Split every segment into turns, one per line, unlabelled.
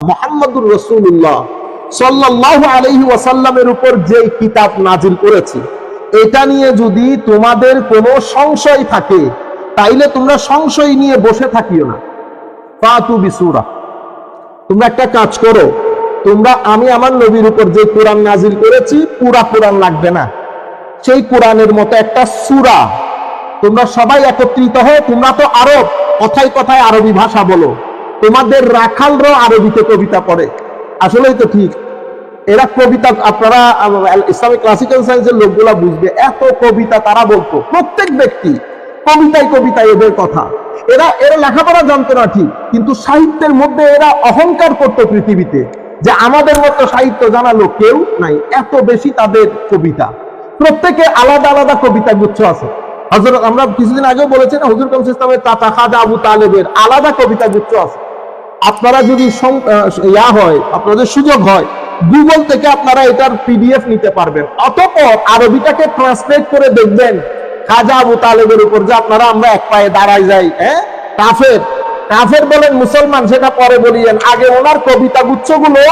মোহাম্মদুর রসুল্লাহ সাল্লাহ আলহি ওয়াসাল্লামের উপর যে কিতাব নাজিল করেছি, এটা নিয়ে যদি তোমাদের কোনো সংশয় থাকে, তাইলে তোমরা সংশয় নিয়ে বসে থাকিও না। বিসুরা, তোমরা একটা কাজ করো, তোমরা আমি আমার নবীর উপর যে কোরআন নাজিল করেছি, পুরা কোরআন লাগবে না। সেই কোরআনের মতো একটা সুরা, তোমরা সবাই একত্রিত হয়ে তোমরা তো আরব, কথায় কথায় আরবি ভাষা বলো। তোমাদের রাখালরাও আরবিতে কবিতা পড়ে। আসলেই তো ঠিক। এরা কবিতা, আপনারা ইসলামিক ক্লাসিক্যাল সায়েন্সের লোকগুলা বুঝবে, এত কবিতা তারা বলতো। প্রত্যেক ব্যক্তি কবিতায় কবিতায় এদের কথা। এরা এরা লেখাপড়া জানতো না ঠিক, কিন্তু সাহিত্যের মধ্যে এরা অহংকার করতো পৃথিবীতে যে আমাদের মতো সাহিত্য জানা লোক কেউ নাই, এত বেশি তাদের কবিতা। প্রত্যেকে আলাদা আলাদা কবিতা গুচ্ছ আছে। হজরত আমরা কিছুদিন আগেও বলেছি না, হুজুর কমস ইসলামের চাচা খাজা আবু তালেবের আলাদা কবিতা গুচ্ছ আছে। আপনারা যদি ইয়া হয়, আপনাদের সুযোগ হয় গুগল থেকে আপনারা এটার পিডিএফ নিতে পারবেন। অতঃপর আরবিটাকে ট্রান্সলেট করে দেখবেন, খাজা আবু তালেবের উপর যে আপনারা আমরা এক পায়ে দাঁড়াই যাই হ্যাঁ? কাফের। কাফের বলেন, মুসলমান সেটা পরে বলিয়েন। আগে ওনার কবিতা গুচ্ছগুলো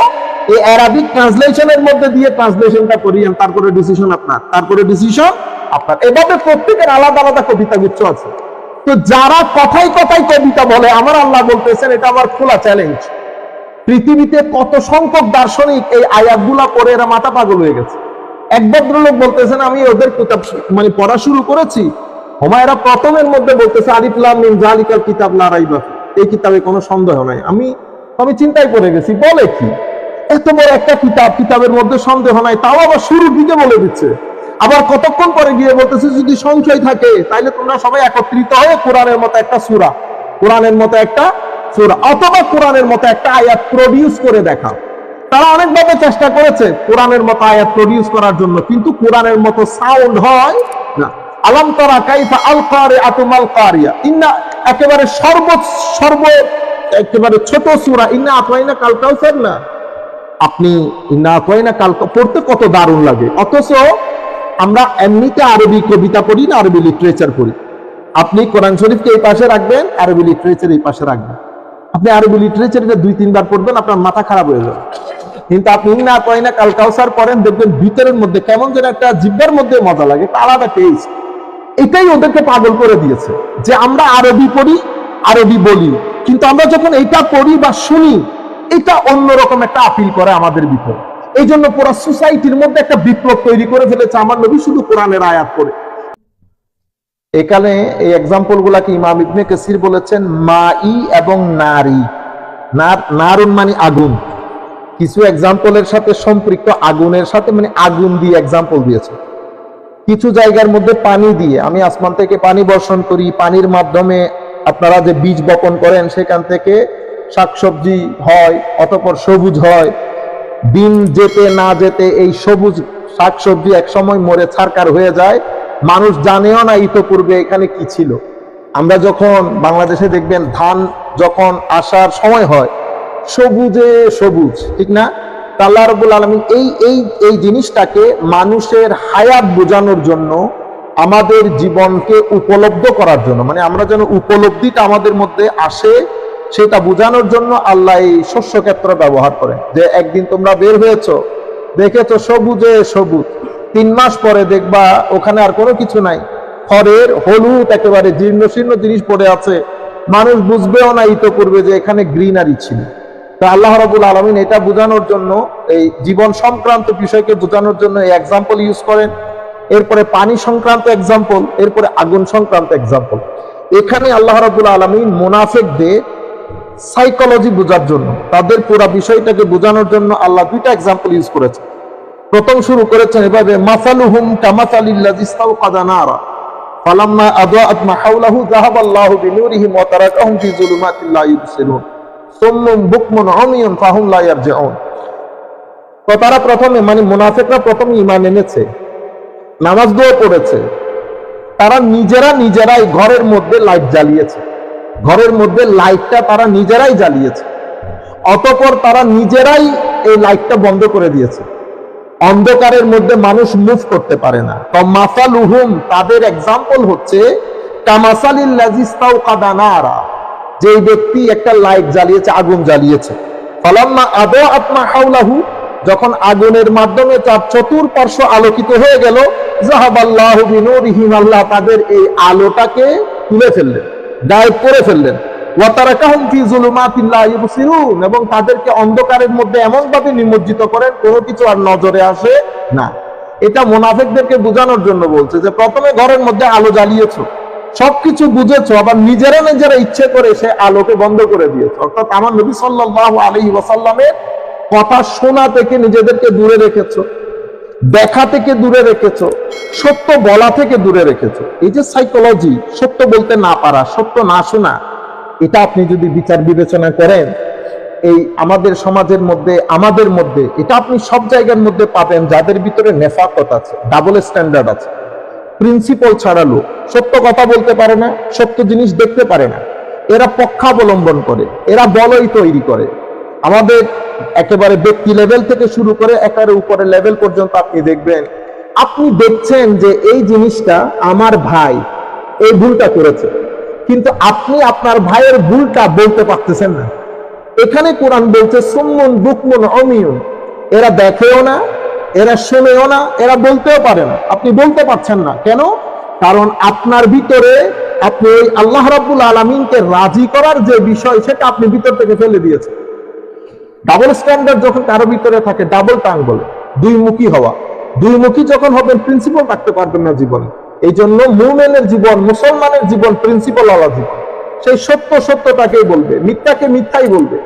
এই অ্যারাবিক ট্রান্সলেশনের মধ্যে দিয়ে ট্রান্সলেশনটা করিয়েন, তারপরে ডিসিশন আপনার, তারপরে ডিসিশন আপনার। এভাবে প্রত্যেকের আলাদা আলাদা কবিতা গুচ্ছ আছে। তো যারা কথায় কথায় কবিতা বলে, আমার আল্লাহ বলতেছেন, এটা আমার খোলা চ্যালেঞ্জ পৃথিবীতে কত সংখ্যক দার্শনিক এই আয়াতগুলা পড়ে এরা মাথা পাগল হয়ে গেছে। এক ভদ্রলোক বলতেছেন, আমি ওদের কিতাব মানে পড়া শুরু করেছি। হোমায়রা প্রথমের মধ্যে বলতেছে আলিফলাম মিন জালিকাল কিতাব লা রাইবা ফি। এই কিতাবে কোনো সন্দেহ নাই। আমি আমি চিন্তায় পড়ে গেছি, বলে কি? এত বড় একটা কিতাব, কিতাবের মধ্যে সন্দেহ নাই, তাও আবার শুরুর দিকে বলে দিচ্ছে। আবার কতক্ষণ পরে গিয়ে বলতেছে, যদি সংশয় থাকে, তাইলে তোমরা সবাই একত্রিত হয়ে কোরআনের মতো একটা সুরা, কোরআনের মতো একটা সুরা অথবা কোরআনের মতো একটা আয়াত প্রডিউস করে দেখা তারা অনেকভাবে চেষ্টা করেছে কোরআনের মতো আয়াত প্রডিউস করার জন্য, কিন্তু কোরআনের মতো সাউন্ড হয় না। আলম তারা কাইফা আল কারে আতুমাল কারিয়া ইন্না একেবারে সর্ব সর্ব, একেবারে ছোট সূরা। ইন্না আতওয়াইনা কাল কাউসার না। আপনি ইন্না আতওয়াইনা কাল পড়তে কত দারুণ লাগে। অথচ আমরা এমনিতে আরবি কবিতা পড়ি না, আরবি লিটারেচার পড়ি। আপনি কোরআন শরীফকে এই পাশে রাখবেন, আরবি লিটারেচার এই পাশে রাখবেন। আপনি আরবি লিটারেচার এটা দুই, তিনবার পড়বেন, আপনার মাথা খারাপ হয়ে যাবে। কিন্তু আপনি না কয় না, কাল কাউসার পড়েন, দেখবেন ভিতরের মধ্যে কেমন যেন একটা জিব্বার মধ্যে মজা লাগে আলাদা টেস্ট এটাই ওদেরকে পাগল করে দিয়েছে যে আমরা আরবি পড়ি, আরবি বলি। কিন্তু আমরা যখন এটা পড়ি বা শুনি, এটা অন্যরকম একটা আপিল করে আমাদের ভিতরে। এই জন্য পুরো সোসাইটির মধ্যে একটা বিপ্লব তৈরি করে ফেলেছে আমার নবী শুধু কোরআনের আয়াত করে এখানে এই এক্সাম্পল গুলাকে ইমাম ইবনে কাসির বলেছেন, মাই এবং নারী। নার- নারুন মানে আগুন। কিছু এক্সাম্পলের সাথে সম্পৃক্ত, আগুনের সাথে মানে আগুন দিয়ে এক্সাম্পল দিয়েছে। কিছু জায়গার মধ্যে পানি দিয়ে, আমি আসমান থেকে পানি বর্ষণ করি, পানির মাধ্যমে আপনারা যে বীজ বপন করেন, সেখান থেকে শাকসবজি হয়, অতপর সবুজ হয় দিন যেতে না যেতে এই সবুজ শাকসবজি একসময় মরে ছারকার হয়ে যায়। মানুষ জানেও না ইতপূর্বে এখানে কি ছিল। আমরা যখন বাংলাদেশে দেখবেন ধান যখন আসার সময় হয়, সবুজে সবুজ, ঠিক না? তা আল্লাহ রবুল আলমিন এই এই এই জিনিসটাকে মানুষের হায়াত বোঝানোর জন্য আমাদের জীবনকে উপলব্ধ করার জন্য মানে আমরা যেন উপলব্ধিটা আমাদের মধ্যে আসে সেটা বোঝানোর জন্য আল্লাহ এই শস্য ক্ষেত্র ব্যবহার করেন যে একদিন তোমরা বের হয়েছো, দেখেছ সবুজে সবুজ। তিন মাস পরে দেখবা ওখানে আর কোনো কিছু নাই। খড়ের হলুদ একেবারে জীর্ণ শীর্ণ জিনিস পড়ে আছে। মানুষ বুঝবেও না ইতপূর্বে যে এখানে গ্রিনারি ছিল। তা আল্লাহ রাবুল আলমিন এটা বোঝানোর জন্য, এই জীবন সংক্রান্ত বিষয়কে বোঝানোর জন্য এই এক্সাম্পল ইউজ করেন। এরপরে পানি সংক্রান্ত এক্সাম্পল এরপরে আগুন সংক্রান্ত এক্সাম্পল এখানে আল্লাহ রাবুল আলমিন মুনাফেকদের সাইকোলজি বোঝার জন্য, তাদের পুরা বিষয়টাকে বোঝানোর জন্য আল্লাহ দুইটা এক্সাম্পল ইউজ করেছে। প্রথম শুরু করেছেন এভাবে, মাসালুহুম কামাসালিল্লাযী ইস্তাওকাদা নারা, ফালাম্মা আদাআত মা হাওলাহু যাহাবাল্লাহু বিনুরিহিম ওয়া তারাকাহুম ফি যুলুমাতিন লা ইবসিরুন সুম্মুম বুকমুন উমিয়ুন ফাহুম লা ইয়ারজিউন। তো তারা প্রথমে মানে মুনাফিকরা প্রথমে ঈমান এনেছে, নামাজ দোয়া পড়েছে, তারা নিজেরা নিজেরাই ঘরের মধ্যে লাইট জ্বালিয়েছে। ঘরের মধ্যে লাইটটা তারা নিজেরাই জ্বালিয়েছে। অতপর তারা নিজেরাই এই লাইটটা বন্ধ করে দিয়েছে। অন্ধকারের মধ্যে মানুষ মুভ করতে পারে না। তো মাসালুহুম, তাদের এক্সাম্পল হচ্ছে যে ব্যক্তি একটা লাইট জ্বালিয়েছে, আগুন জ্বালিয়েছে। ফলাম্মা আদো আত্মা হাউলাহু যখন আগুনের মাধ্যমে তার চতুর্পার্শ্ব আলোকিত হয়ে গেল জাহাবাল্লাহু আল্লাহ তাদের এই আলোটাকে তুলে ফেললেন। গায়েব করে ফেললেন। এবং তাদেরকে অন্ধকারের মধ্যে এমন ভাবে নিমজ্জিত করেন, কোনো কিছু আর নজরে আসে না। এটা মুনাফিকদেরকে বোঝানোর জন্য বলছে যে, প্রথমে ঘরের মধ্যে আলো জ্বালিয়েছো, সবকিছু বুঝেছ, আবার নিজেরা নিজেরা ইচ্ছে করে সে আলোকে বন্ধ করে দিয়েছে। অর্থাৎ আমার নবী আলাইহি ওয়াসাল্লামের কথা শোনা থেকে নিজেদেরকে দূরে রেখেছো। দেখা থেকে দূরে রেখেছো, সত্য বলা থেকে দূরে রেখেছো। এই যে সাইকোলজি সত্য বলতে না পারা, সত্য না শোনা, এটা আপনি যদি বিচার বিবেচনা করেন, এই আমাদের সমাজের মধ্যে, আমাদের মধ্যে, এটা আপনি সব জায়গার মধ্যে পাবেন যাদের ভিতরে নেফাকত আছে ডাবল স্ট্যান্ডার্ড আছে। প্রিন্সিপাল ছাড়া লোক, সত্য কথা বলতে পারে না, সত্য জিনিস দেখতে পারে না। এরা পক্ষাবলম্বন করে, এরা বলই তৈরি করে। আমাদের একেবারে ব্যক্তি লেভেল থেকে শুরু করে একেবারে উপরে লেভেল পর্যন্ত আপনি দেখবেন। আপনি দেখছেন যে এই জিনিসটা আমার ভাই, এই ভুলটা করেছে। কিন্তু আপনি আপনার ভাইয়ের ভুলটা বলতে পারতেছেন না। এখানে কোরআন বলছে, সুম্মুন বুকমুন অমিয়ুন। এরা দেখেও না, এরা শোনেও না, এরা বলতেও পারে না। আপনি বলতে পারছেন না। কেন? কারণ আপনার ভিতরে আপনি ওই আল্লাহ রাব্বুল আলমিনকে রাজি করার যে বিষয়, সেটা আপনি ভিতর থেকে ফেলে দিয়েছেন। ডাবল স্ট্যান্ডার্ড যখন কারও ভিতরে থাকে ডাবল টাং বলে দুই মুখী হওয়া। দুই মুখী যখন হবেন প্রিন্সিপাল রাখতে পারবেন না জীবনে। এই জন্য মুমেনের জীবন, মুসলমানের জীবন প্রিন্সিপাল ওয়ালা জীবন। সেই সত্য সত্যটাকেই বলবে, মিথ্যাকে মিথ্যাই বলবে।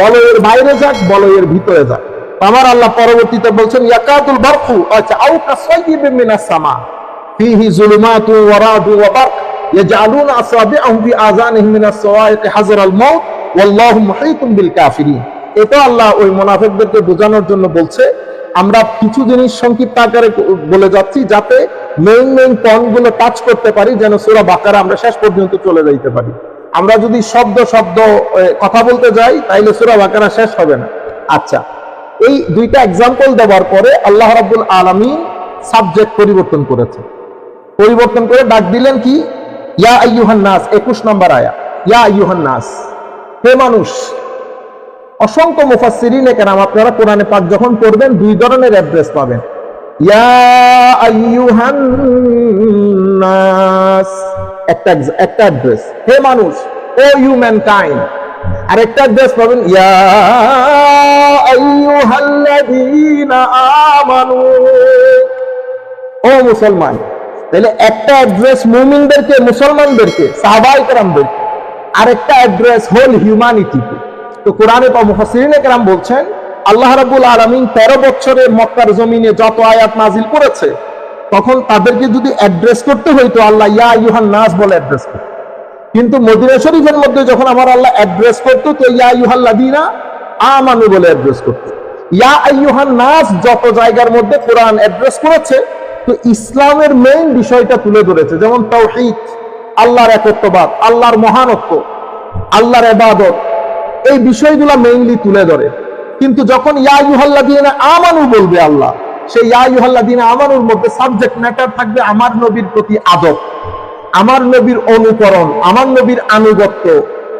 বলয়ের বাইরে যাক, বলয়ের ভিতরে যাক। আমার আল্লাহ পরবর্তীতে বলছেন ইয়াকাতুল বারকু আচ্ছা আউ কাসাইয়িবিন মিনাস সামা। ফিহি যুলুমাতু ওয়া রাদু ওয়া বারক, ইয়াজআলুনা আসাবিআহুম ফি আযানিহিম মিনাস সাওয়াইক হাযরাল মাউত, ওয়াল্লাহু মুহীতুম বিল কাফিরিন। এটা আল্লাহ ওই মোনাফেকদেরকে বোঝানোর জন্য বলছে, আমরা কিছু জিনিস সংক্ষিপ্ত আকারে বলে যাচ্ছি যাতে মেইন মেইন পয়েন্টগুলো টাচ করতে পারি, যেন সূরা বাকারা আমরা শেষ পর্যন্ত চলে যাইতে পারি। আমরা যদি শব্দ শব্দ কথা বলতে যাই, তাইলে সূরা বাকারা শেষ হবে না। আচ্ছা এই দুইটা এক্সাম্পল দেওয়ার পরে আল্লাহ রাব্বুল আলামিন সাবজেক্ট পরিবর্তন করেছে। পরিবর্তন করে ডাক দিলেন কি? ইয়া আইয়ুহান নাস 21 নম্বর আয়া। ইয়া আইয়ুহান নাস, হে মানুষ অসংখ্য মুফাসসিরিনে কেরাম, আপনারা কোরআনে পাক যখন পড়বেন, দুই ধরনের অ্যাড্রেস পাবেন। ইয়া আইয়ুহান নাস একটা একটা অ্যাড্রেস হে মানুষ, ও হিউম্যান কাইন্ড আর একটা অ্যাড্রেস পাবেন, ইয়া আইয়ুহাল্লাযীনা আমানু। ও মুসলমান, তাহলে একটা অ্যাড্রেস মুমিনদেরকে, মুসলমানদেরকে সাহাবাই কেরামদেরকে আরেকটা অ্যাড্রেস হোল হিউম্যানিটিকে তো কোরআনে বা মুফাসসিরিনে কেরাম বলছেন, আল্লাহ রাব্বুল আলামিন 13 বছরে মক্কার জমিনে যত আয়াত নাজিল করেছে, তখন তাদেরকে যদি অ্যাড্রেস করতে হইতো, আল্লাহ ইয়া আইয়ুহান নাস বলে অ্যাড্রেস করতো। কিন্তু মদিনা শরীফের মধ্যে যখন আমার আল্লাহ অ্যাড্রেস করতো, তো ইয়া আইয়ুহাল্লাযীনা আমানু বলে অ্যাড্রেস করতো। ইয়া আইয়ুহান নাস যত জায়গার মধ্যে কোরআন অ্যাড্রেস করেছে, তো ইসলামের মেইন বিষয়টা তুলে ধরেছে। যেমন তাওহীদ, আল্লাহর একত্ববাদ, আল্লাহর মহানত্ব, আল্লাহর ইবাদত এই বিষয়গুলো মেইনলি তুলে ধরে। কিন্তু যখন ইয়া ইউহাল্লাদিনা আমানু বলবে আল্লাহ, সেই ইয়া ইউহাল্লাদিনা আমানুর মধ্যে সাবজেক্ট ম্যাটার থাকবে আমার নবীর প্রতি আদব, আমার নবীর অনুকরণ, আমার নবীর আনুগত্য,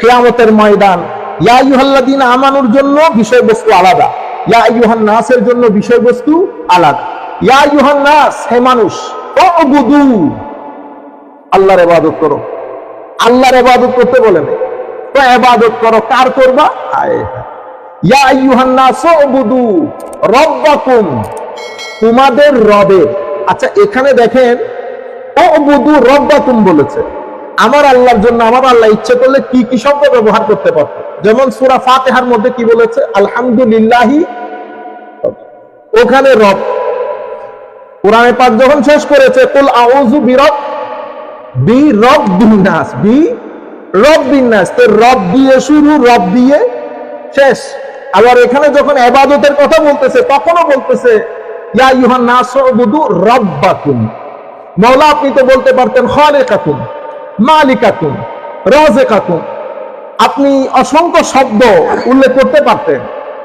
কেয়ামতের ময়দান। ইয়া ইউহাল্লাদিনা আমানুর জন্য বিষয়বস্তু আলাদা, ইয়া নাসের জন্য বিষয়বস্তু আলাদা। ইয়া নাস হে মানুষ ও বুদু আল্লাহর ইবাদত করো। আল্লাহর ইবাদত করতে বলে না তো ইবাদত করো, কার করবা? তোমাদের রবের। আচ্ছা এখানে দেখেন বলেছে। আমার আল্লাহর জন্য আমার আল্লাহ ইচ্ছে করলে কি কি শব্দ ব্যবহার করতে পারত? যেমন সূরা ফাতিহার মধ্যে কি বলেছে? আলহামদুলিল্লাহি, ওখানে রব। কোরআনে পাক যখন শেষ করেছে, কুল বি বি রব বিন্যাস, তো রব দিয়ে শুরু, রব দিয়ে শেষ। আবার এখানে যখন এবাদতের কথা বলতেছে, তখনও বলতেছে, ইয়া ইউহান নাসুবুদু রাব্বাকুম। মাওলা, আপনি তো বলতে পারতেন, খালিকাকুম, মালিকাকুম রাজিকাকুম আপনি অসংখ্য শব্দ উল্লেখ করতে পারতেন,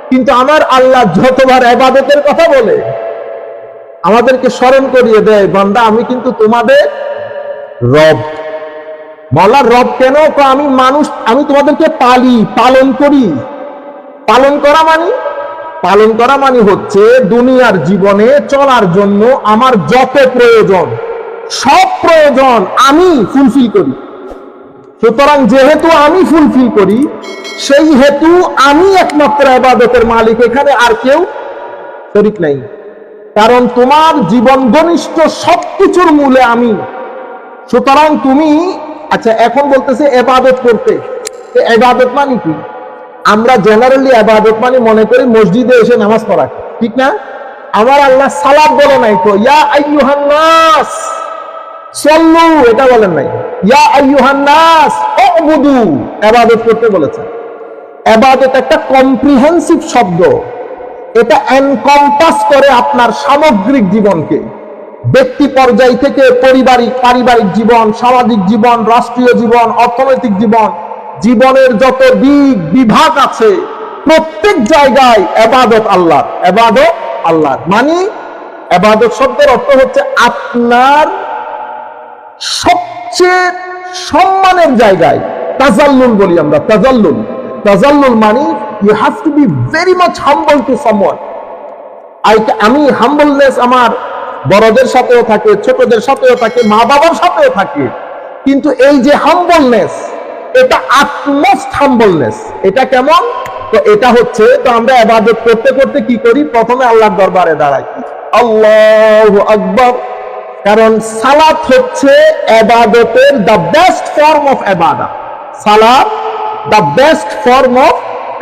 কিন্তু আমার আল্লাহ যতবার এবাদতের কথা বলে, আমাদেরকে স্মরণ করিয়ে দেয়, বান্দা, আমি কিন্তু তোমাদের রব। বলার রব কেন? আমি মানুষ, আমি তোমাদেরকে পালি, পালন করি। পালন করা মানে? পালন করা মানে হচ্ছে দুনিয়ার জীবনে চলার জন্য আমার যত প্রয়োজন, সব প্রয়োজন আমি ফুলফিল করি। সুতরাং যেহেতু আমি ফুলফিল করি, সেই হেতু আমি একমাত্র আবাদতের মালিক, এখানে আর কেউ শরিক নাই। কারণ তোমার জীবন ঘনিষ্ঠ সবকিছুর মূলে আমি। সুতরাং তুমি আচ্ছা এখন বলতেছে এবাদত করতে। এবাদত মানে কি? আমরা জেনারেলি আবাদত মানে মনে করি মসজিদে এসে নামাজ পড়া। ঠিক না? আমার আল্লাহ সালাদ বলে নাই তো, ইয়া আইয়ুহান নাস, সল্লু এটা বলেন নাই। ইয়া আইয়ুহান নাস, উবুদু ইবাদত করতে বলেছেন ইবাদত একটা কম্প্রিহেন্সিভ শব্দ। এটা এনকম্পাস করে আপনার সামগ্রিক জীবনকে। ব্যক্তি পর্যায় থেকে পারিবারিক পারিবারিক জীবন, সামাজিক জীবন, রাষ্ট্রীয় জীবন, অর্থনৈতিক জীবন, জীবনের যত দিক বিভাগ আছে, প্রত্যেক জায়গায় এবাদত আল্লাহ এবাদত আল্লাহ মানে এবাদত শব্দের অর্থ হচ্ছে আপনার সবচেয়ে সম্মানের জায়গায়, তাজাল্লুল বলি আমরা, তাজাল্লুল। তাজাল্লুল মানে you have to be very much humble to someone আমি হাম্বলনেস আমার বড়দের সাথেও থাকে, ছোটদের সাথেও থাকে মা বাবার সাথেও থাকে। কিন্তু এই যে হাম্বলনেস এটা আটমোস্ট হাম্বলনেস এটা কেমন? তো এটা হচ্ছে, তো আমরা এবাদত করতে করতে কি করি? প্রথমে আল্লাহর দরবারে দাঁড়াই। আল্লাহু আকবার। কারণ সালাত হচ্ছে এবাদতের দ্য বেস্ট ফর্ম অফ এবাদা সালাত দ্য বেস্ট ফর্ম অফ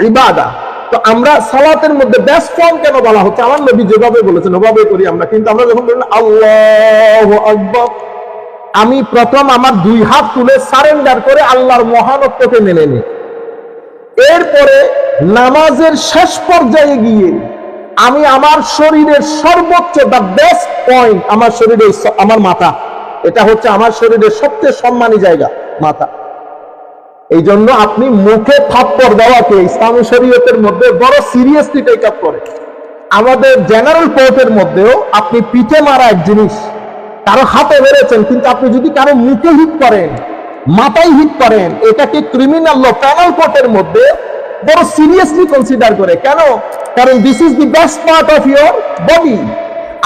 ইবাদা তো আমরা সালাতের মধ্যে বেস্ট ফর্ম কেন বলা হচ্ছে? আমার নবী যেভাবে বলেছেন, ওভাবে করি আমরা। কিন্তু আমরা যখন বলি, আল্লাহ আকবর, আমি প্রথম আমার দুই হাত তুলে সারেন্ডার করে আল্লাহর মহানত্বকে মেনে নিই। এরপরে নামাজের শেষ পর্যায়ে গিয়ে আমি আমার শরীরের সর্বোচ্চ দ্য বেস্ট পয়েন্ট আমার শরীরের স- আমার মাথা। এটা হচ্ছে আমার শরীরের সবচেয়ে সম্মানী জায়গা, মাথা। এই জন্য আপনি মুখে থাপ্পড় দেওয়াকে ইসলামী শরীয়তের মধ্যে বড় সিরিয়াসলি টেক আপ করে। আমাদের জেনারেল কোর্টের মধ্যেও আপনি পিঠে মারা এক জিনিস কারও হাতে মেরেছেন, কিন্তু আপনি যদি কারও মুখে হিট করেন, মাথায় হিট করেন, এটাকে ক্রিমিনাল ল প্যানাল কোর্টের মধ্যে বড় সিরিয়াসলি কনসিডার করে। কেন? কারণ this is the best part of your body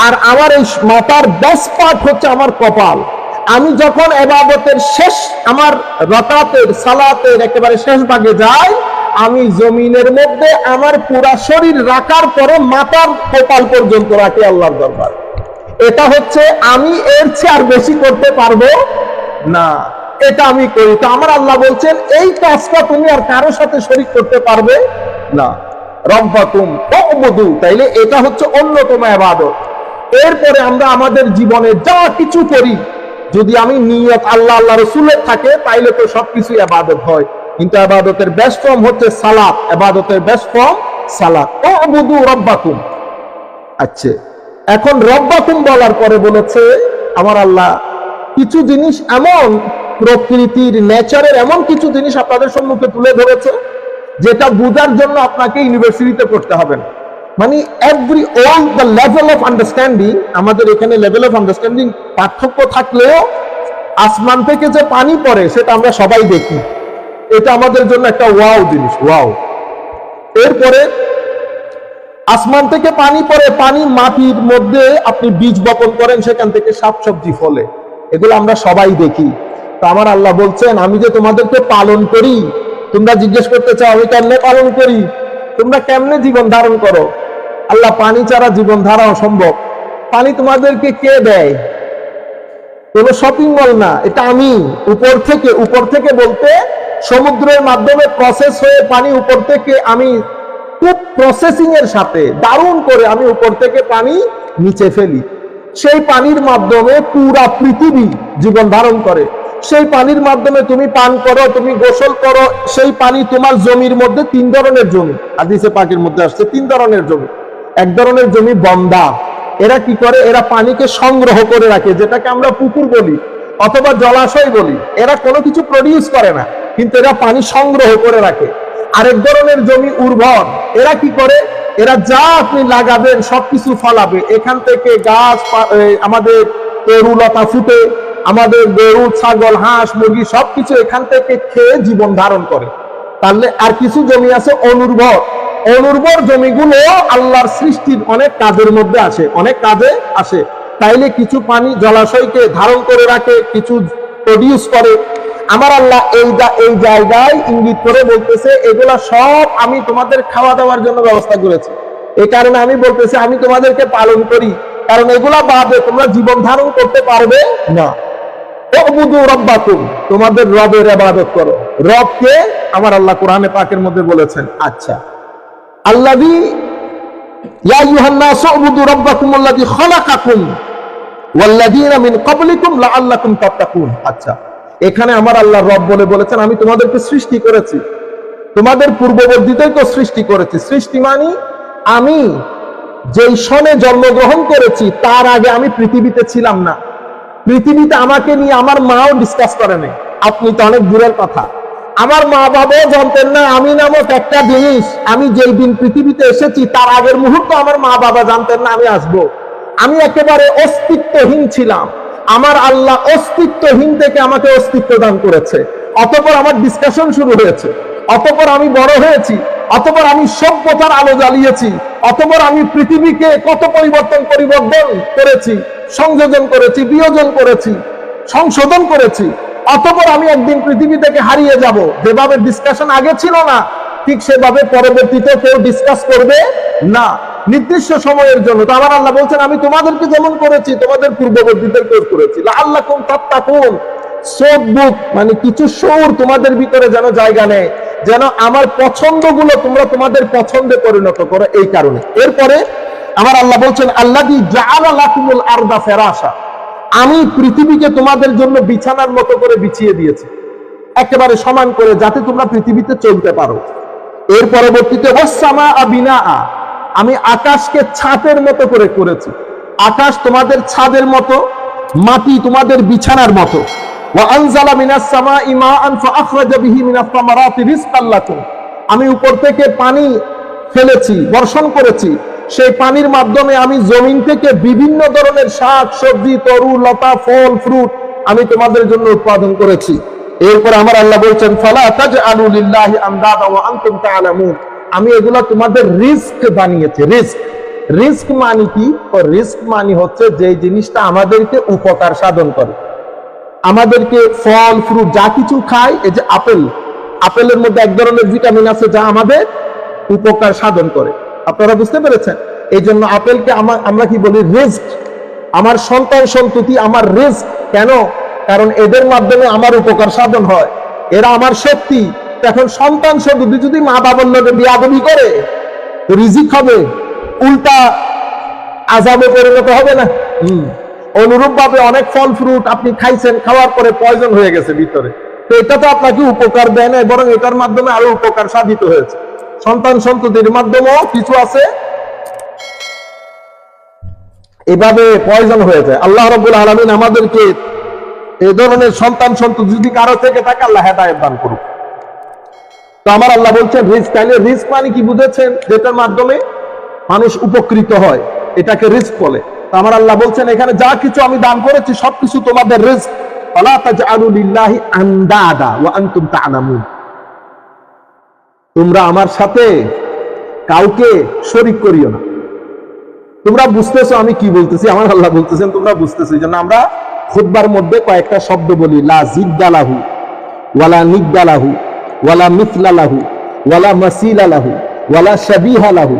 আর আমার এই মাথার বেস্ট পার্ট হচ্ছে আমার কপাল। আমি যখন এবাদতের শেষ, আমার রকাতের, সালাতের একেবারে শেষ ভাগে যাই, আমি জমিনের মধ্যে আমার পুরা শরীর রাখার পরে মাথার কপাল পর্যন্ত রাখি আল্লাহর দরবার। এটা হচ্ছে আমি এর চেয়ে আর বেশি করতে পারব না। এটা আমি করি। তো আমার আল্লাহ বলছেন, এই কাজটা তুমি আর কারও সাথে শরিক করতে পারবে না। রব্বাকুম অবধু তাইলে এটা হচ্ছে অন্যতম আবাদত এরপরে আমরা আমাদের জীবনে যা কিছু করি যদি আমি নিয়ত আল্লাহ আল্লাহ রসুলের থাকে, তাইলে তো সবকিছু আবাদত হয়। কিন্তু আবাদতের বেস্ট ফর্ম হচ্ছে সালাত। আবাদতের বেস্ট ফর্ম সালাত। অবধু রব্বাকুম। আচ্ছা এখন রব্বাকুম বলার পরে বলেছে, আমার আল্লাহ, কিছু জিনিস এমন, প্রকৃতির নেচারের এমন কিছু জিনিস আপনাদের সম্মুখে তুলে ধরেছে, যেটা বুঝার জন্য আপনাকে ইউনিভার্সিটিতে করতে হবে না। মানে every all the level of understanding আমাদের এখানে লেভেল অফ আন্ডারস্ট্যান্ডিং পার্থক্য থাকলেও আসমান থেকে যে পানি পড়ে, সেটা আমরা সবাই দেখি। এটা আমাদের জন্য একটা ওয়াও জিনিস ওয়াও এরপরে, আসমান থেকে পানি পড়ে, পানি মাটির মধ্যে আপনি বীজ বপন করেন, সেখান থেকে শাক সবজি ফলে। এগুলো আমরা সবাই দেখি। তো আমার আল্লাহ বলছেন, আমি যে তোমাদেরকে পালন করি, তোমরা জিজ্ঞেস করতে চাও, আমি কেমনে পালন করি? তোমরা কেমনে জীবন ধারণ করো? আল্লাহ পানি ছাড়া জীবন ধারা অসম্ভব। পানি তোমাদেরকে কে দেয়? কোনো শপিং মল না, এটা আমি। উপর থেকে উপর থেকে বলতে সমুদ্রের মাধ্যমে প্রসেস হয়ে পানি উপর থেকে আমি খুব প্রসেসিং এর সাথে, দারুণ করে আমি উপর থেকে পানি নিচে ফেলি। সেই পানির মাধ্যমে পুরা পৃথিবী জীবন ধারণ করে। সেই পানির মাধ্যমে তুমি পান করো, তুমি গোসল করো, সেই পানি তোমার জমির মধ্যে তিন ধরনের জমি। আদিসে পাখির মধ্যে আসছে তিন ধরনের জমি। এক ধরনের জমি বন্দা। এরা কি করে? এরা পানিকে সংগ্রহ করে রাখে, যেটাকে আমরা পুকুর বলি অথবা জলাশয় বলি। এরা কোনো কিছু প্রডিউস করে না, কিন্তু এরা পানি সংগ্রহ করে রাখে। আরেক ধরনের জমি উর্বর, এরা কি করে? এরা যা আপনি লাগাবেন, সবকিছু ফলাবে। এখান থেকে গাছ আমাদের তরুলতা ফুটে, আমাদের গরু, ছাগল, হাঁস, মুরগি, সবকিছু এখান থেকে খেয়ে জীবন ধারণ করে। তাহলে আর কিছু জমি আছে অনুর্বর। অনুর্বর জমিগুলো আল্লাহর সৃষ্টির অনেক কাজের মধ্যে আসে অনেক কাজে আসে। তাইলে কিছু পানি জলাশয়কে ধারণ করে রাখে, কিছু প্রডিউস করে। আমার আল্লাহ এই এই জায়গায় ইঙ্গিত করে বলতেছে, এগুলা সব আমি তোমাদের খাওয়া দাওয়ার জন্য ব্যবস্থা করেছি। এই কারণে আমি বলতেছি, আমি তোমাদেরকে পালন করি। কারণ এগুলা বাদে তোমরা জীবন ধারণ করতে পারবে না। তোমাদের রবের ইবাদত করো। রবকে আমার আল্লাহ কোরআনে পাকের মধ্যে বলেছেন। আচ্ছা। তাত্তাকুন। আচ্ছা এখানে আমার আল্লাহ রব বলে বলেছেন, আমি তোমাদেরকে সৃষ্টি করেছি। তোমাদের পূর্ববর্তীদেরকে সৃষ্টি করেছি। সৃষ্টি মানে আমি যেই সনে জন্মগ্রহণ করেছি, তার আগে আমি পৃথিবীতে ছিলাম না। পৃথিবীতে আমাকে নিয়ে আমার মাও ডিসকাস করে নাই। আপনি তো অনেক দূরের কথা। আমার মা বাবাও জানতেন না, আমি নামক একটা জিনিস আমি যেই দিন পৃথিবীতে এসেছি, তার আগের মুহূর্ত আমার মা বাবা জানতেন না, আমি আসব। আমি একেবারে অস্তিত্বহীন ছিলাম। আমার আল্লাহ অস্তিত্বহীন থেকে আমাকে অস্তিত্ব দান করেছে। অতপর আমার ডিসকাশন শুরু হয়েছে। অতপর আমি বড় হয়েছি। অতপর আমি সভ্যতার আলো জ্বালিয়েছি। অতপর আমি পৃথিবীকে কত পরিবর্তন পরিবর্তন করেছি, সংযোজন করেছি, বিয়োজন করেছি, সংশোধন করেছি। অতপর আমি একদিন পৃথিবী থেকে হারিয়ে যাব। যেভাবে ডিসকাশন আগে ছিল না, ঠিক সেভাবে পরবর্তীতে কেউ ডিসকাস করবে না। নির্দিষ্ট সময়ের জন্য। তো আমার আল্লাহ বলছেন, আমি তোমাদেরকে যেমন করেছি, তোমাদের পূর্ববর্তীদের কেউ করেছি। আল্লাহ কোন তাত্তাকুন সোদবুক মানে কিছু সৌর তোমাদের ভিতরে যেন জায়গা নেয়, যেন আমার পছন্দগুলো তোমরা তোমাদের পছন্দে পরিণত করো এই কারণে। এরপরে আমার আল্লাহ বলছেন আল্লাহ দি জাআলা লাকুমুল আরদা ফেরাসা আমি পৃথিবীকে তোমাদের জন্য বিছানার মতো করে বিছিয়ে দিয়েছি। একেবারে সমান করে যাতে তোমরা পৃথিবীতে চলতে পারো। এর পরবর্তীতে ওয়াসসামা আবিনা আমি আকাশকে ছাদের মতো করে করেছি। আকাশ তোমাদের ছাদের মতো, মাটি তোমাদের বিছানার মতো। আমি উপর থেকে পানি ফেলেছি, বর্ষণ করেছি। সেই পানির মাধ্যমে আমি জমিন থেকে বিভিন্ন ধরনের শাক, সবজি, তরু, লতা, ফল, ফ্রুট আমি তোমাদের জন্য উৎপাদন করেছি। এরপর আমার আল্লাহ বলছেন, ফালা তাজআলু লিল্লাহি আমদাদা ওয়া আনতুম তাআলামুন। আমি এগুলা তোমাদের রিস্ক বানিয়েছি, রিস্ক। রিস্ক মানে কি? রিস্ক মানে হচ্ছে যে জিনিসটা আমাদেরকে উপকার সাধন করে। আমাদেরকে ফল, ফ্রুট, যা কিছু খাই, এই যে আপেল। আপেলের মধ্যে এক ধরনের ভিটামিন আছে যা আমাদের উপকার সাধন করে। আপনারা বুঝতে পেরেছেন? এই জন্য আপেলকে আমার আমরা কি বলি রিস্ক। আমার সন্তান সন্ততি আমার রিস্ক। কেন? কারণ এদের মাধ্যমে আমার উপকার সাধন হয়। এরা আমার শক্তি। এখন সন্তান সন্ততি যদি মা বাবার লোকে বিয়াদবি করে, তো রিজিক হবে। উল্টা আজাবে পরিণত হবে না। হম। অনুরূপ ভাবে অনেক ফল ফ্রুট আপনি খাইছেন, খাওয়ার পরে পয়জন হয়ে গেছে ভিতরে। তো এটা তো আপনাকে উপকার দেয় না বরং এটার মাধ্যমে আরও উপকার সাধিত হয়েছে। সন্তান সন্ততির মাধ্যমেও কিছু আছে। এভাবে পয়জন হয়ে যায় আল্লাহ রবুল আলমিন আমাদেরকে এই ধরনের সন্তান সন্ততি যদি কারও থেকে থাকে, আল্লাহ হেদায়ত দান করুক। তো আমার আল্লাহ বলছেন, রিস্ক তাহলে রিস্ক মানে কি বুঝেছেন? যেটার মাধ্যমে মানুষ উপকৃত হয়, এটাকে রিস্ক বলে। তো আমার আল্লাহ বলছেন, এখানে যা কিছু আমি দান করেছি, সবকিছু তোমাদের রিস্ক। ফালা তাজআলু লিল্লাহি আন্দাদা ওয়া আনতুম তা'লামুন তোমরা আমার সাথে কাউকে শরিক করিও না। তোমরা বুঝতেছো আমি কি বলতেছি? আমার আল্লাহ বলতেছেন, তোমরা বুঝতেছো জন্য আমরা খুতবার মধ্যে কয়েকটা শব্দ বলি। লা জিদ্দালাহু, ওয়ালা নিদ্দালাহু, ওয়ালা মিথলালাহু ওয়ালা মাসিলালাহু, ওয়ালা শাবিহালাহু।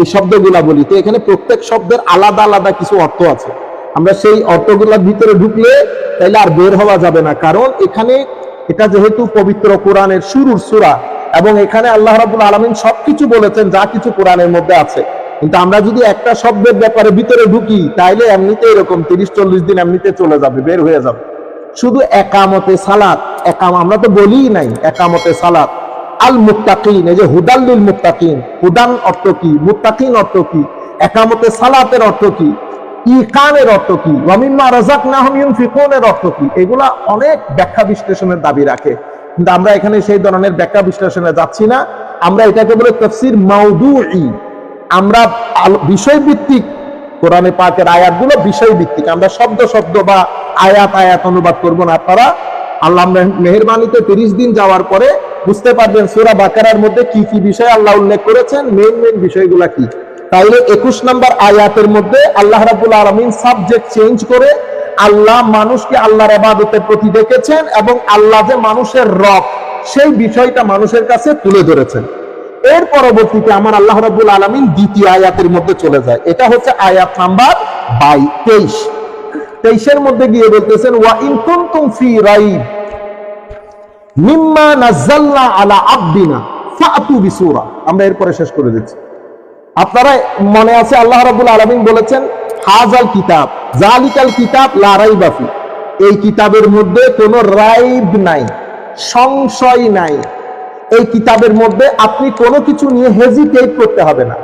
এই শব্দগুলা বলি। তো এখানে প্রত্যেক শব্দের আলাদা আলাদা কিছু অর্থ আছে। আমরা সেই অর্থগুলোর ভিতরে ঢুকলে তাইলে আর বের হওয়া যাবে না। কারণ এখানে এটা যেহেতু পবিত্র কোরআনের শুরুর সূরা এবং এখানে আল্লাহ রাব্বুল আলামিন সবকিছু বলেছেন, যা কিছু কোরআনের মধ্যে আছে। কিন্তু আমরা যদি একটা শব্দের ব্যাপারে ভিতরে ঢুকি, তাইলে এমনিতে এরকম তিরিশ, চল্লিশ দিন এমনিতে চলে যাবে, বের হয়ে যাবে। শুধু একামতে সালাত, একাম আমরা তো বলি নাই, একামতে সালাত। আল মুক্তাকিন এই যে হুদাল্লুল মুক্তাকিন হুদান অর্থ কি মুক্তাকিন অর্থ কি, একামতে সালাতের অর্থ কি ইকানের অর্থ কি ওয়ামিম্মা রাযাকনাহুম ইউনফিকুনের অর্থ কি, এগুলা অনেক ব্যাখ্যা বিশ্লেষণের দাবি রাখে। কিন্তু আমরা এখানে সেই ধরনের ব্যাখ্যা বিশ্লেষণে যাচ্ছি না। আমরা এটাকে বলে তাফসীর মাউদুই। আমরা বিষয়ভিত্তিক কোরআনে পাকের আয়াতগুলো বিষয় ভিত্তিক আমরা শব্দ শব্দ বা আয়াত আয়াত অনুবাদ করব না আপনারা। আল্লাহ মেহ- মেহেরবানিতে তিরিশ দিন যাওয়ার পরে বুঝতে পারবেন সূরা বাকারার মধ্যে কি কি বিষয় আল্লাহ উল্লেখ করেছেন মেইন মেইন বিষয়গুলা কি। তাইলে একুশ নম্বর আয়াতের মধ্যে আল্লাহ রাবুল আলমিন সাবজেক্ট চেঞ্জ করে আল্লাহ মানুষকে আল্লাহর আবাদতের প্রতি ডেকেছেন এবং আল্লাহ যে মানুষের রব, সেই বিষয়টা মানুষের কাছে তুলে ধরেছেন। এর পরবর্তীতে আমার আল্লাহ রাবুল আলমিন দ্বিতীয় আয়াতের মধ্যে চলে যায়। এটা হচ্ছে আয়াত নাম্বার বাই তেইশ তেইশের মধ্যে গিয়ে বলতেছেন, ওয়া ইন কুনতুম ফি রাইব মিম্মা নাযালনা আলা আবদিনা ফাতু বিসূরা। আমরা এরপরে শেষ করে দিচ্ছি। আপনারা মনে আছে আল্লাহ রাব্বুল আলামিন বলেছেন, হাজাল কিতাব জালিকাল কিতাব লা রাইবা ফি। এই কিতাবের মধ্যে কোনো রাইব নাই, সংশয় নাই। এই কিতাবের মধ্যে আপনি কোনো কিছু নিয়ে হেজিটেট করতে হবে না।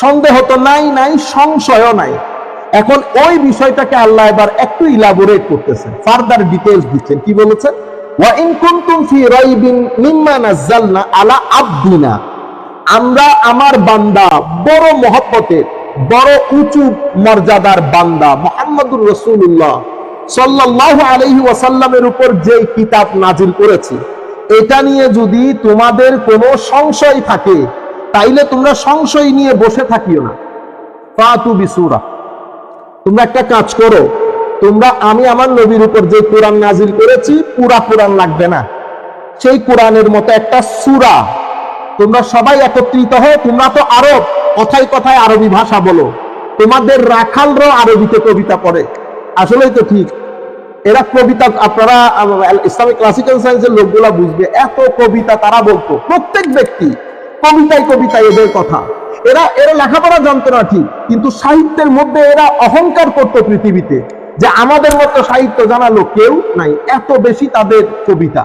সন্দেহ তো নাই নাই, সংশয়ও নাই। এখন ওই বিষয়টাকে আল্লাহ এবার একটু ইলাবোরেট করতেছেন ফার্দার ডিটেলস দিচ্ছেন। কি বলেছেন? ওয়া ইন কুনতুম ফি রাইবিন মিম্মা নাযালনা আলা আবদিনা। আমরা আমার বান্দা, বড় মহব্বতের, বড় উঁচু মর্যাদার বান্দা মোহাম্মদুর রসুল্লাহ সাল্লাল্লাহু আলাইহি ওয়াসাল্লামের উপর যে কিতাব নাজিল করেছি, এটা নিয়ে যদি তোমাদের কোনো সংশয় থাকে, তাইলে তোমরা সংশয় নিয়ে বসে থাকিও না। ফাতু বিসুরা, তোমরা একটা কাজ করো, তোমরা আমি আমার নবীর উপর যে কোরআন নাজিল করেছি, পুরা কোরআন লাগবে না। সেই কোরআনের মতো একটা সুরা সবাই একত্রিত হয়ে তোমরা তো আরব। কথায় কথায় আরবি ভাষা বলো। তোমাদের রাখালরাও আরবিতে কবিতা পড়ে। আসলেই তো ঠিক। এরা কবিতা, আপনারা ইসলামিক ক্লাসিক্যাল সায়েন্সের লোকগুলা বুঝবে। এত কবিতা তারা বলতো। প্রত্যেক ব্যক্তি কবিতায় কবিতায় এদের কথা। এরা এরা লেখাপড়া জানতো না ঠিক, কিন্তু সাহিত্যের মধ্যে এরা অহংকার করতো পৃথিবীতে। যে আমাদের মতো সাহিত্য জানা লোক কেউ নাই। এত বেশি তাদের কবিতা।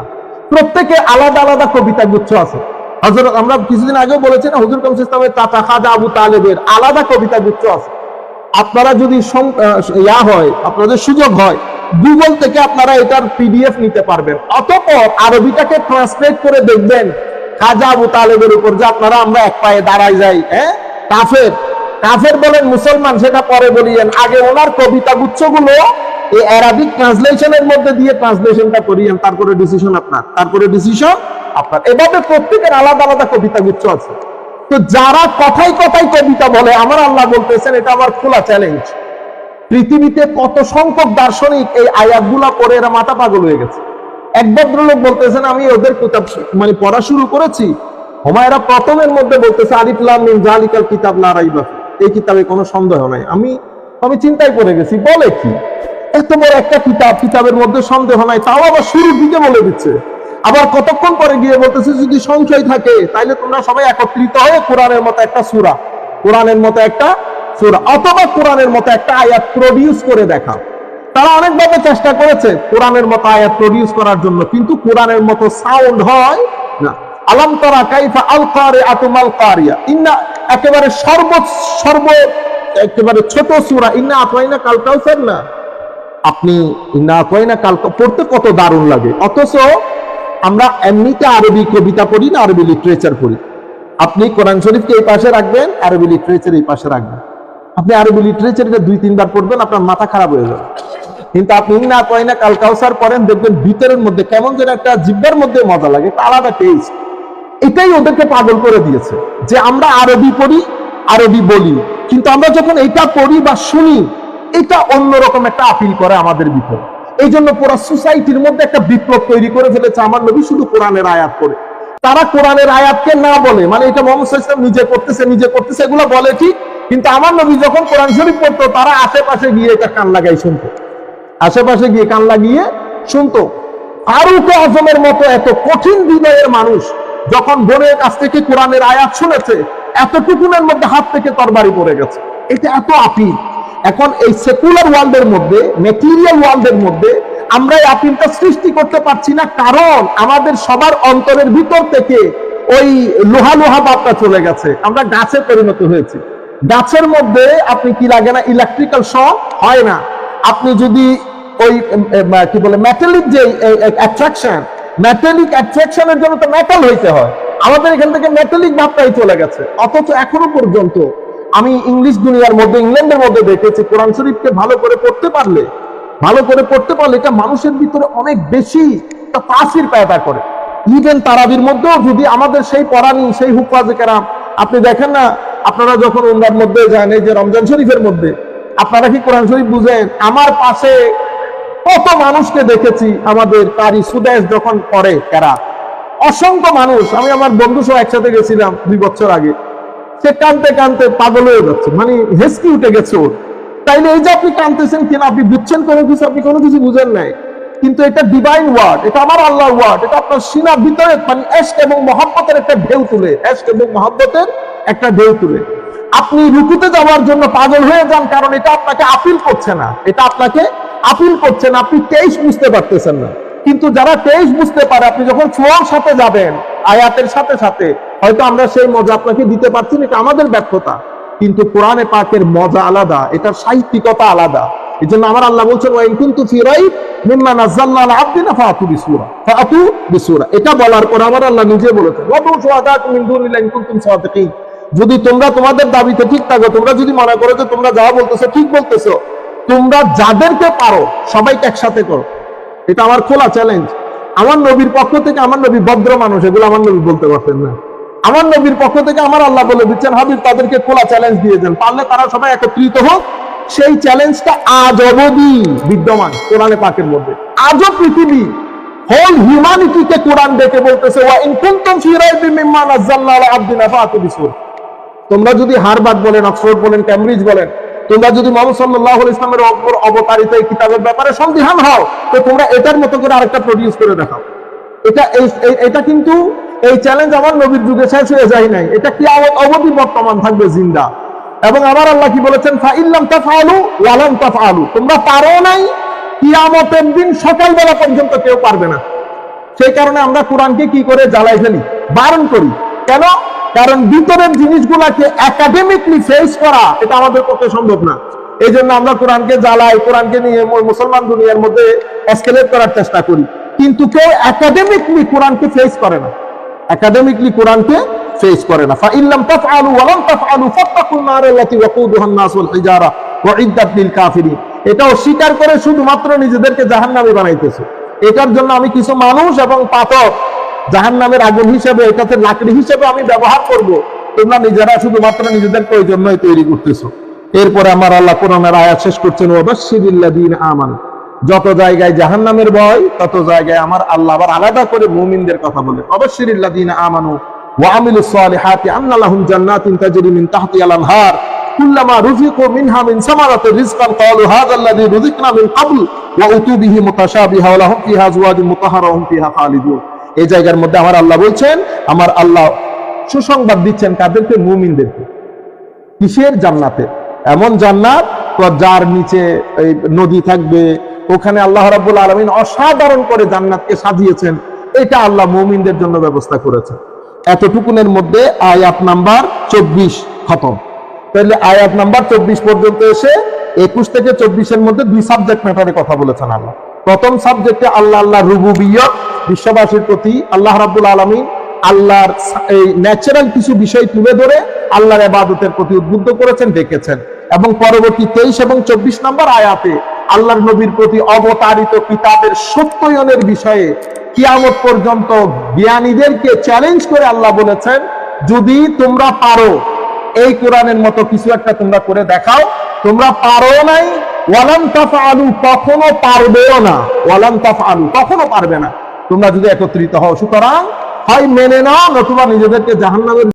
প্রত্যেকে আলাদা আলাদা কবিতা গুচ্ছ আছে। হজরত আমরা কিছুদিন আগেও বলেছি না ইসলামের চাচা খাজা আবু তালেবের আলাদা কবিতা গুচ্ছ আছে। আপনারা যদি ইয়া হয়, আপনাদের সুযোগ হয় গুগল থেকে আপনারা এটার পিডিএফ নিতে পারবেন। অতঃপর আরবিটাকে ট্রান্সলেট করে দেখবেন, খাজা আবু তালেবের উপর যে আপনারা আমরা এক পায়ে দাঁড়াই যাই হ্যাঁ? কাফের। কাফের বলেন মুসলমান, সেটা পরে বলিয়েন। আগে ওনার কবিতা গুচ্ছগুলো এই অ্যারাবিক ট্রান্সলেশনের মধ্যে দিয়ে ট্রান্সলেশনটা করিয়েন, তারপরে ডিসিশন আপনার। তারপরে ডিসিশন আপনার। এভাবে প্রত্যেকের আলাদা আলাদা কবিতা গুচ্ছ আছে। তো যারা কথায় কথায় কবিতা বলে, আমার আল্লাহ বলতেছেন, এটা আমার খোলা চ্যালেঞ্জ পৃথিবীতে কত সংখ্যক দার্শনিক এই আয়াতগুলা পড়ে এরা মাথা পাগল হয়ে গেছে। এক ভদ্রলোক বলতেছেন, আমি ওদের কিতাব মানে পড়া শুরু করেছি। হুমায়রা প্রথমের মধ্যে বলতেছে আরিফলাম জালিকাল কিতাব লা রাইবা ফি। এই কিতাবে কোনো সন্দেহ নাই। আমি আমি চিন্তায় পড়ে গেছি, বলে কি? এত বড় একটা কিতাব, কিতাবের মধ্যে সন্দেহ নাই, তাও আবার শুরুর দিকে বলে দিচ্ছে। আবার কতক্ষণ পরে গিয়ে বলতেছে, যদি সংশয় থাকে, তাইলে তোমরা সবাই একত্রিত হয়ে কোরআনের মতো একটা সুরা, কোরআনের মতো একটা সূরা, অথবা কোরআনের মতো একটা আয়াত প্রডিউস করে দেখা তারা অনেকভাবে চেষ্টা করেছে কোরআনের মতো আয়াত প্রডিউস করার জন্য, কিন্তু কোরআনের মতো সাউন্ড হয় না। আলম তারা কাইফা আল কারে আতুমাল কারিয়া। ইন্না একেবারে সর্ব সর্ব, একেবারে ছোট সুরা, ইন্না আতওয়াইনা কাল কাউসার না। আপনি ইন্না আতওয়াইনা কাল কাউ- পড়তে কত দারুণ লাগে। অথচ আমরা এমনিতে আরবি কবিতা পড়ি না, আরবি লিটারেচার পড়ি। আপনি কোরআন শরীফকে এই পাশে রাখবেন, আরবি লিটারেচার এই পাশে রাখবেন। আপনি আরবি লিটারেচারটা দুই, তিনবার পড়বেন, আপনার মাথা খারাপ হয়ে যাবে। কিন্তু আপনি না কয় না কাল কাউসার পড়েন, দেখবেন ভিতরের মধ্যে কেমন যেন একটা জিব্বার মধ্যে মজা লাগে আলাদা টেস্ট এটাই ওদেরকে পাগল করে দিয়েছে যে আমরা আরবি পড়ি, আরবি বলি। কিন্তু আমরা যখন এটা পড়ি বা শুনি, এটা অন্যরকম একটা আপিল করে আমাদের ভিতরে। এই জন্য পুরো সোসাইটির মধ্যে একটা বিপ্লব তৈরি করে ফেলেছে আমার নবী শুধু কোরআনের আয়াত করে তারা কোরআনের আয়াতকে না বলে মানে এটা মোহাম্মদ ওয়াসাল্লাম নিজে করতেছে নিজে করতেছে, এগুলো বলে ঠিক, কিন্তু আমার নবী যখন কোরআন শরীফ পড়তো, তারা আশেপাশে গিয়ে এটা কান লাগাই শুনতো। আশেপাশে গিয়ে কান লাগিয়ে শুনতো। ফারুক আজমের মতো এত কঠিন হৃদয়ের মানুষ যখন বোনের কাছ থেকে কোরআনের আয়াত শুনেছে, এতটুকুনের মধ্যে হাত থেকে তরবারি পড়ে গেছে। এটা এত আপিল। এখন এই সেকুলার ওয়ার্ল্ডের মধ্যে মেটেরিয়াল ওয়ার্ল্ডের মধ্যে আমরা এই আপিলটা সৃষ্টি করতে পারছি না, কারণ আমাদের সবার অন্তরের ভিতর থেকে ওই লোহা লোহা ভাবটা চলে গেছে। আমরা গাছে পরিণত হয়েছি। গাছের মধ্যে আপনি কি লাগে না ইলেকট্রিক্যাল শক হয় না। আপনি যদি ওই কি বলে মেটালিক যে অ্যাট্রাকশন মেটালিক অ্যাট্রাকশনের জন্য তো মেটাল হইতে হয়। আমাদের এখান থেকে মেটালিক ভাবটাই চলে গেছে। অথচ এখনও পর্যন্ত আমি ইংলিশ দুনিয়ার মধ্যে, ইংল্যান্ডের মধ্যে দেখেছি, কোরআন শরীফকে ভালো করে পড়তে পারলে, ভালো করে পড়তে পারলে এটা মানুষের ভিতরে অনেক বেশি তাসির পেদা করে। ইভেন তারাবির মধ্যেও যদি আমাদের সেই পড়ানি সেই হুফাজে কেরাম, আপনি দেখেন না, আপনারা যখন উমরার মধ্যে যান, এই যে রমজান শরীফের মধ্যে, আপনারা কি কোরআন শরীফ বুঝেন? আমার পাশে কত মানুষকে দেখেছি আমাদের কারি সুদেশ যখন করে কেরা অসংখ্য মানুষ, আমি আমার বন্ধু সহ একসাথে গেছিলাম দুই বছর আগে। সে কানতে কানতে পাগল হয়ে যাচ্ছে। মানে হেসকি উঠে গেছে ওর। তাইলে এই যে আপনি কানতেছেন কিনা, আপনি বুঝছেন কোনো কিছু? আপনি কোনো কিছু বুঝেন নাই। কিন্তু এটা ডিভাইন ওয়ার্ড এটা আমার আল্লাহ ওয়ার্ড এটা আপনার সিনার ভিতরে মানে এস্ক এবং মহাব্বতের একটা ঢেউ তুলে, এস্ক এবং মহাব্বতের একটা ঢেউ তুলে। আপনি রুকুতে যাওয়ার জন্য পাগল হয়ে যান কারণ এটা আপনাকে আপিল করছে না। এটা আপনাকে আপিল করছে না। আপনি তেইশ বুঝতে পারতেছেন না। কিন্তু যারা তেইশ বুঝতে পারে, আপনি যখন ফ্লোর সাথে যাবেন, আয়াতের সাথে সাথে হয়তো আমরা সেই মজা আপনাকে দিতে পারছি না, এটা আমাদের ব্যর্থতা। কিন্তু কোরআনে পাকের মজা আলাদা, এটার সাহিত্যিকতা আলাদা। এই জন্য আমার আল্লাহ বলছেন কুনতু এটা বলার পর আমার আল্লাহ নিজে বলেছেন যদি তোমরা তোমাদের দাবিতে ঠিক থাকো, তোমরা যদি মনে করো যে তোমরা যা বলতেছো, ঠিক বলতেছো, তোমরা যাদেরকে পারো, সবাইকে একসাথে করো। এটা আমার খোলা চ্যালেঞ্জ আমার নবীর পক্ষ থেকে আমার নবী ভদ্র মানুষ, এগুলো আমার নবী বলতে পারতেন না। আমার নবীর পক্ষ থেকে আমার আল্লাহ বলে দিচ্ছেন, হাবিব, তাদেরকে খোলা চ্যালেঞ্জ দিয়ে দেন। পারলে তারা সবাই একত্রিত হোক। সেই চ্যালেঞ্জটা আজ অবধি বিদ্যমান কোরআনে পাকের মধ্যে। আজও পৃথিবী হোল হিউম্যানিটিকে কোরআন ডেকে বলতেছে তোমরা যদি হারবার্ড বলেন, অক্সফোর্ড বলেন ক্যামব্রিজ বলেন, তোমরা যদি মোহাম্মদ সাল্লাহ ইসলামের অপর অবতারিত এই কিতাবের ব্যাপারে সন্দিহান হও, তো তোমরা এটার মতো করে আরেকটা প্রডিউস করে দেখাও। এটা এটা কিন্তু এই চ্যালেঞ্জ আমার নবীর যুগে শেষ হয়ে যায় নাই। এটা কি অবধি বর্তমান থাকবে জিন্দা। এবং আমার আল্লাহ কি বলেছেন? ফাইল্লাম তাফআলু ওয়ালাম তাফআলু। তোমরা পারো নাই, কিয়ামতের দিন সকালবেলা পর্যন্ত কেউ পারবে না। সেই কারণে আমরা কোরআনকে কি করে জ্বালাই ফেলি? বারণ করি। কেন? কারণ ভিতরের জিনিসগুলাকে একাডেমিকলি ফেস করা এটা আমাদের পক্ষে সম্ভব না। এই জন্য আমরা কোরআনকে জ্বালাই, কোরআনকে নিয়ে মুসলমান দুনিয়ার মধ্যে এসকেলেট করার চেষ্টা করি। কিন্তু কেউ একাডেমিকলি কোরআনকে ফেস করে না। একাডেমিকলি কোরআনকে ফেস করে না। ফাইল্লাম তাফআলু ওয়া লাম তাফআলু ফাত্তাকুন নার আল্লাতী ওয়াকুদুহা আন-নাস ওয়াল হিজারা ওয়া ইদ্দাত লিল কাফিরিন। এটা অস্বীকার করে শুধুমাত্র নিজেদেরকে জাহান্নামী বানাইতেছে। এটার জন্য আমি কিছু মানুষ এবং পাথর জাহান্নামের আগুন হিসেবে, এটাতে লাকড়ি হিসেবে আমি ব্যবহার করব। তোমরা নিজেরা শুধুমাত্র নিজেদেরকে ওই জন্যই তৈরি করতেছো। এরপরে আমার আল্লাহ কোরআনের আয়াত শেষ করছেন, ওয়াবাশশিরিল্লাযীনা আমানু। যত জায়গায় জাহান্নামের ভয়, তত জায়গায় আমার আল্লাহ আবার আলাদা করে মুমিনদের কথা বলে। অবশ্যিরিল্লাযীনা আমানু আমার আল্লাহ বলছেন, আমার আল্লাহ সুসংবাদ দিচ্ছেন কাদেরকে? মুমিনদেরকে। কিসের জান্নাতে? এমন জান্নাত, যার নিচে নদী থাকবে ওখানে আল্লাহ রাব্বুল আলামিন অসাধারণ করে জান্নাতকে সাজিয়েছেন। এটা আল্লাহ মুমিনদের জন্য ব্যবস্থা করেছেন। এতটুকুনের মধ্যে আয়াত নাম্বার চব্বিশ খতম। তাহলে আয়াত নাম্বার চব্বিশ পর্যন্ত এসে একুশ থেকে চব্বিশের মধ্যে দুই সাবজেক্ট ম্যাটারে কথা বলেছেন আল্লাহ। প্রথম সাবজেক্টে আল্লাহ আল্লাহ রুবুবিয়ত, বিশ্ববাসীর প্রতি আল্লাহ রাব্বুল আলামিন আল্লাহর এই ন্যাচারাল কিছু বিষয় তুলে ধরে আল্লাহর ইবাদতের প্রতি উদ্বুদ্ধ করেছেন ডেকেছেন এবং পরবর্তী তেইশ এবং চব্বিশ নম্বর আয়াতে আল্লাহর নবীর প্রতি অবতারিত কিতাবের সত্যয়নের বিষয়ে কিয়ামত পর্যন্ত জ্ঞানীদেরকে চ্যালেঞ্জ করে আল্লাহ বলেছেন, যদি তোমরা পারো, এই কোরআনের মতো কিছু একটা তোমরা করে দেখাও। তোমরা পারো নাই, ওয়ালাম তাফআলু, কখনো পারবেও না। ওয়ালাম তাফআলু, কখনো পারবে না। তোমরা যদি একত্রিত হও, সুতরাং হয় মেনে নাও, নতুবা নিজেদেরকে জাহান্নামের